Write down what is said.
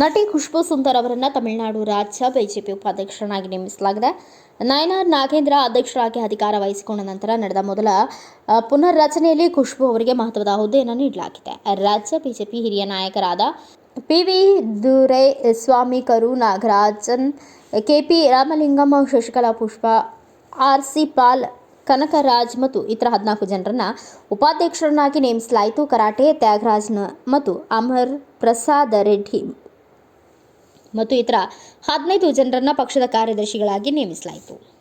ನಟಿ ಖುಷ್ಬು ಸುಂದರ್ ಅವರನ್ನು ತಮಿಳುನಾಡು ರಾಜ್ಯ ಬಿಜೆಪಿ ಉಪಾಧ್ಯಕ್ಷರನ್ನಾಗಿ ನೇಮಿಸಲಾಗಿದೆ. ನಯನಾರ್ ನಾಗೇಂದ್ರ ಅಧ್ಯಕ್ಷರಾಗಿ ಅಧಿಕಾರ ವಹಿಸಿಕೊಂಡ ನಂತರ ನಡೆದ ಮೊದಲ ಪುನರ್ ರಚನೆಯಲ್ಲಿ ಖುಷ್ಬು ಅವರಿಗೆ ಮಹತ್ವದ ಹುದ್ದೆಯನ್ನು ನೀಡಲಾಗಿದೆ. ರಾಜ್ಯ ಬಿಜೆಪಿ ಹಿರಿಯ ನಾಯಕರಾದ P V Swamy Karu Nagarajan, K P Ramalingam, Sasikala Pushpa, R C Paul, Kanagaraj ಮತ್ತು ಇತರ ಹದಿನಾಲ್ಕು ಜನರನ್ನು ಉಪಾಧ್ಯಕ್ಷರನ್ನಾಗಿ ನೇಮಿಸಲಾಯಿತು. ಕರಾಟೆ ತ್ಯಾಗರಾಜ್ನ ಮತ್ತು ಅಮರ್ ಪ್ರಸಾದ್ ರೆಡ್ಡಿ ಮತ್ತು ಇತರ ಹದಿನೈದು ಜನರನ್ನ ಪಕ್ಷದ ಕಾರ್ಯದರ್ಶಿಗಳಾಗಿ ನೇಮಿಸಲಾಯಿತು.